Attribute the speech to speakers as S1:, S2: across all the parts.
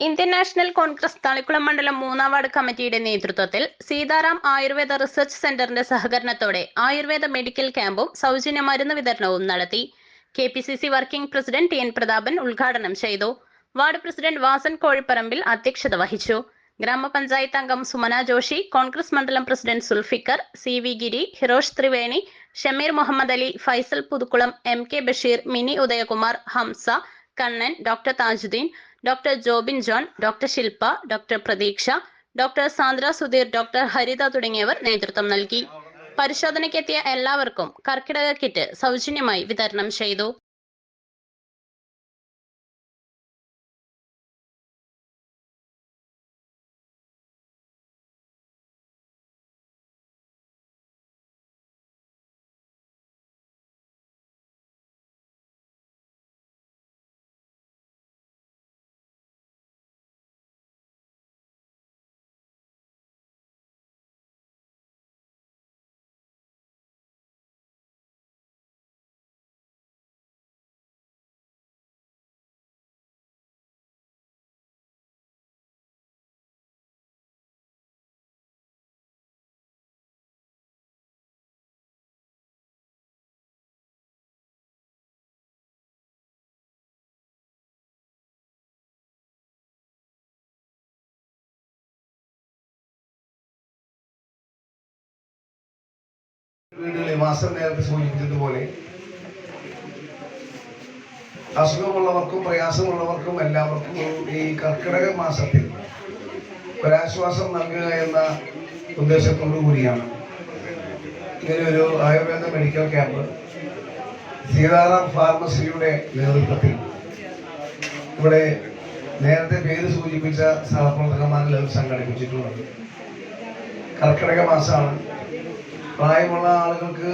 S1: Indian national Congress Thalikkulam മണ്ഡലം മൂന്നാം ward കമ്മിറ്റിയുടെ നേതൃത്വത്തിൽ സീതാറാം ആയുർവേദ റിസർച്ച് സെന്ററിന്റെ സഹകരണത്തോടെ ആയുർവേദ മെഡിക്കൽ ക്യാമ്പും സൗജന്യ മരുന്ന് വിതരണവും നടത്തി. K P C C working president T N Prathapan ഉദ്ഘാടനം ചെയ്തു. വാർഡ് പ്രസിഡന്റ് വാസൻ കോഴിപ്പറമ്പിൽ അധ്യക്ഷത വഹിച്ചു. ഗ്രാമപഞ്ചായത്ത് അംഗം സുമന ജോഷി കോൺഗ്രസ് മണ്ഡലം president Sulfikar C V Giri Hirosh Thriveni Shameer Muhammad Ali Faisal Puthukulam M K Basheer Mini Udayakumar Hamsa Kannan doctor Thajudheen doctor Jobin John doctor Shilpa doctor Pratheeksha doctor Sandra Sudheer doctor Haritha തുടങ്ങിയവർ നേതൃത്വം നൽകി. പരിശോധനയ്ക്കെത്തിയ എല്ലാവർക്കും കർക്കിടക kit സൗജന്യമായി വിതരണം ചെയ്തു.
S2: വീടുകളിൽ മാസം നേരത്തെ സൂചിപ്പിച്ചതുപോലെ അസുഖമുള്ളവർക്കും പ്രയാസമുള്ളവർക്കും എല്ലാവർക്കും ഈ കർക്കിടക മാസത്തിൽ ഒരാശ്വാസം നൽകുക എന്ന ഉദ്ദേശത്തോടു കൂടിയാണ്. ഇങ്ങനെ ഒരു ആയുർവേദ മെഡിക്കൽ ക്യാമ്പ് സീതാറാം ഫാർമസിയുടെ നേതൃത്വത്തിൽ. ഇവിടെ നേരത്തെ പേര് സൂചിപ്പിച്ച സഹപ്രവർത്തകന്മാരെല്ലാം സംഘടിപ്പിച്ചിട്ടുള്ളത്. കർക്കിടക മാസമാണ്. പ്രായമുള്ള ആളുകൾക്ക്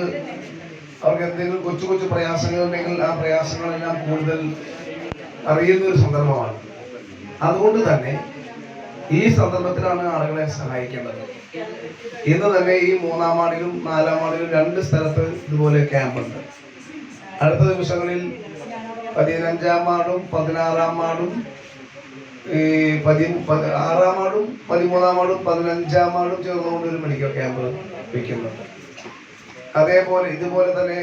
S2: അവർക്ക് എന്തെങ്കിലും കൊച്ചു കൊച്ചു പ്രയാസങ്ങൾ ഉണ്ടെങ്കിൽ ആ പ്രയാസങ്ങളെല്ലാം കൂടുതൽ അറിയുന്ന ഒരു സന്ദർഭമാണ്. അതുകൊണ്ട് തന്നെ ഈ സന്ദർഭത്തിലാണ് ആളുകളെ സഹായിക്കേണ്ടത്. ഇന്ന് തന്നെ ഈ മൂന്നാം വാർഡിലും നാലാം വാർഡിലും രണ്ട് സ്ഥലത്ത് ഇതുപോലെ ക്യാമ്പുണ്ട് അടുത്ത ദിവസങ്ങളിൽ പതിനഞ്ചാം വാർഡും പതിനാറാം വാർഡും ഈ പതി ആറാം ആടും പതിമൂന്നാം ആടും പതിനഞ്ചാം ആടും ചേർന്നുകൊണ്ട് ഒരു മെഡിക്കൽ ക്യാമ്പ് വെക്കുന്നുണ്ട് അതേപോലെ ഇതുപോലെ തന്നെ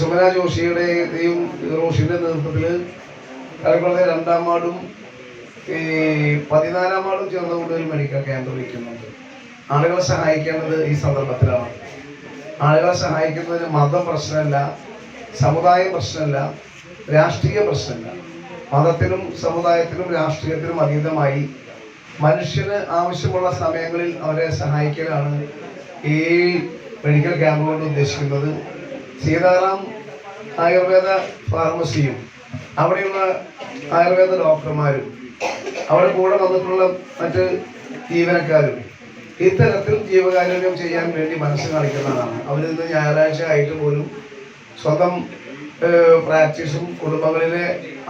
S2: സുമന ജോഷിയുടെയും റോഷിന്റെ നേതൃത്വത്തിൽ കളിക്കുളത്തെ രണ്ടാം വാർഡും ഈ പതിനാലാം വാർഡും ചേർന്നുകൊണ്ട് ഒരു മെഡിക്കൽ ക്യാമ്പ് വെക്കുന്നുണ്ട്. ആളുകളെ സഹായിക്കേണ്ടത് ഈ സന്ദർഭത്തിലാണ്. ആളുകളെ സഹായിക്കുന്നതിന് മതം പ്രശ്നമല്ല സമുദായ പ്രശ്നമല്ല രാഷ്ട്രീയ പ്രശ്നമല്ല. മതത്തിനും സമുദായത്തിനും രാഷ്ട്രീയത്തിനും അതീതമായി മനുഷ്യന് ആവശ്യമുള്ള സമയങ്ങളിൽ അവരെ സഹായിക്കലാണ് ഈ മെഡിക്കൽ ക്യാമ്പ് കൊണ്ട് ഉദ്ദേശിക്കുന്നത്. സീതാറാം ആയുർവേദ ഫാർമസിയും അവിടെയുള്ള ആയുർവേദ ഡോക്ടർമാരും അവിടെ കൂടെ വന്നിട്ടുള്ള മറ്റ് ജീവനക്കാരും ഇത്തരത്തിൽ ജീവകാരുണ്യം ചെയ്യാൻ വേണ്ടി മനസ്സ് കാണിക്കുന്നതാണ്. അവരിന്ന് ഞായറാഴ്ച ആയിട്ട് പോലും സ്വന്തം പ്രാക്ടീസും കുടുംബങ്ങളിലെ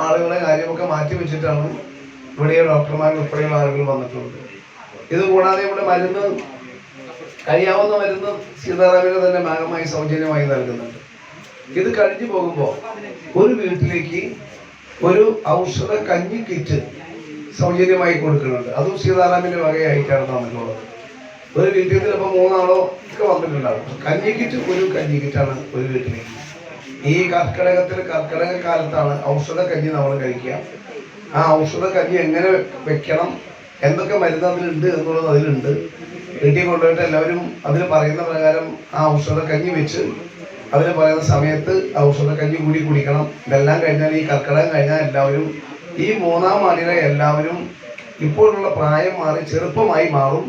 S2: ആളുകളെ കാര്യമൊക്കെ മാറ്റി വെച്ചിട്ടാണ് ഇവിടെ ഡോക്ടർമാർ ഉൾപ്പെടെയുള്ള ആളുകൾ വന്നിട്ടുള്ളത്. ഇത് കൂടാതെ ഇവിടെ മരുന്ന് കഴിയാവുന്ന മരുന്ന് സീതാറാമിന് തന്നെ ഭാഗമായി സൗജന്യമായി നൽകുന്നുണ്ട്. ഇത് കഴിഞ്ഞു പോകുമ്പോൾ ഒരു വീട്ടിലേക്ക് ഒരു ഔഷധ കഞ്ഞി കിറ്റ് സൗജന്യമായി കൊടുക്കുന്നുണ്ട്. അതും സീതാറാമിന്റെ വകയായിട്ടാണ് തന്നിട്ടുള്ളത്. ഒരു വീട്ടിൽ ചിലപ്പോൾ മൂന്നാളോ ഒക്കെ വന്നിട്ടുണ്ടാവും. കഞ്ഞി കിറ്റ് ഒരു കഞ്ഞി കിറ്റാണ് ഒരു വീട്ടിലേക്ക്. ഈ കർക്കിടകത്തിൽ കർക്കിടക കാലത്താണ് ഔഷധ കഞ്ഞി നമ്മൾ കഴിക്കുക. ആ ഔഷധ കഞ്ഞി എങ്ങനെ വെക്കണം എന്തൊക്കെ മരുന്ന് അതിലുണ്ട് എന്നുള്ളത് അതിലുണ്ട്. വീട്ടിൽ കൊണ്ടുപോയിട്ട് എല്ലാവരും അതിൽ പറയുന്ന പ്രകാരം ആ ഔഷധ കഞ്ഞി വെച്ച് അതിൽ പറയുന്ന സമയത്ത് ഔഷധ കഞ്ഞി കൂടി കുടിക്കണം. ഇതെല്ലാം കഴിഞ്ഞാൽ ഈ കർക്കിടകം കഴിഞ്ഞാൽ എല്ലാവരും ഈ മൂന്നാം ആണ്ടിലെ എല്ലാവരും ഇപ്പോഴുള്ള പ്രായം മാറി ചെറുപ്പമായി മാറും.